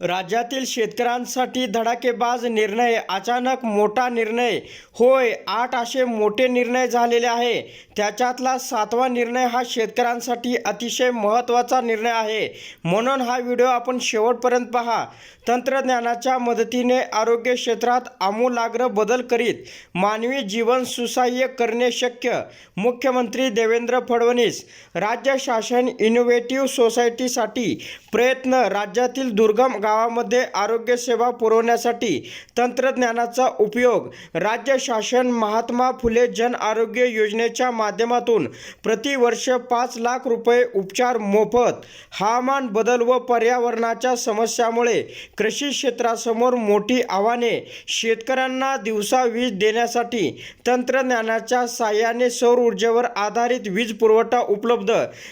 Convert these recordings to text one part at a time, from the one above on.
राज्यातील शेतकऱ्यांसाठी धडाकेबाज निर्णय अचानक मोठा निर्णय. होय आठ असे मोठे निर्णय झालेले आहे. त्याच्यातला सातवा निर्णय हा शेतकऱ्यांसाठी अतिशय महत्त्वाचा निर्णय आहे. म्हणून हा व्हिडिओ आपण शेवटपर्यंत पहा. तंत्रज्ञानाच्या मदतीने आरोग्य क्षेत्रात आमूलाग्र बदल करीत मानवी जीवन सुसह्य करणे शक्य मुख्यमंत्री देवेंद्र फडणवीस. राज्य शासन इनोव्हेटिव्ह सोसायटीसाठी प्रयत्न राज्यातील दुर्गम गावामध्ये आरोग्यसेवा पुरवण्यासाठी तंत्रज्ञानाचा उपयोग. राज्य शासन महात्मा फुले जन आरोग्य योजनेच्या माध्यमातून प्रतिवर्ष पाच लाख रुपये उपचार मोफत हवामान बदल व पर्यावरणाच्या समस्यामुळे कृषी क्षेत्रासमोर मोठी आव्हाने शेतकऱ्यांना दिवसा वीज देण्यासाठी तंत्रज्ञानाच्या साहाय्याने सौर ऊर्जेवर आधारित वीज पुरवठा उपलब्ध.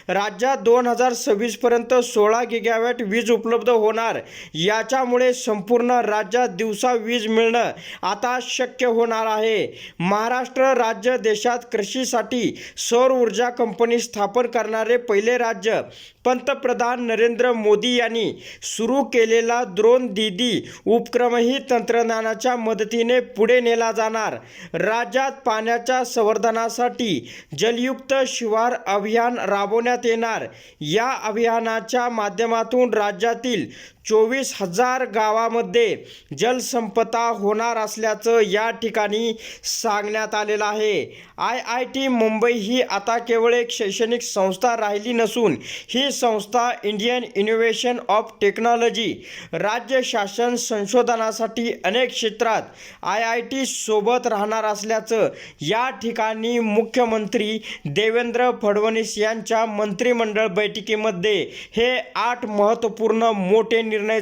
राज्यात दोन हजार सव्वीसपर्यंत सोळा गिगावॅट वीज उपलब्ध होणार. याच्यामुळे संपूर्ण राज्यात दिवसा वीज मिळणं आता शक्य होणार आहे. महाराष्ट्र राज्य देशात कृषीसाठी सौर ऊर्जा कंपनी स्थापन करणारे पहिले राज्य पंतप्रधान नरेंद्र मोदी यांनी सुरू केलेला द्रोण दीदी उपक्रमही तंत्रज्ञानाच्या मदतीने पुढे नेला जाणार. राज्यात पाण्याच्या संवर्धनासाठी जलयुक्त शिवार अभियान राबवण्यात येणार. या अभियानाच्या माध्यमातून राज्यातील चोवीस हजार गावामध्ये जलसंपदा होणार असल्याचं या ठिकाणी सांगण्यात आलेलं आहे. आय आय टी मुंबई ही आता केवळ एक शैक्षणिक संस्था राहिली नसून ही संस्था इंडियन इनोव्हेशन ऑफ टेक्नॉलॉजी राज्य शासन संशोधनासाठी अनेक क्षेत्रात आय आय टी सोबत राहणार असल्याचं या ठिकाणी मुख्यमंत्री देवेंद्र फडणवीस यांच्या मंत्रिमंडळ बैठकीमध्ये हे आठ महत्त्वपूर्ण मोठे निर्णय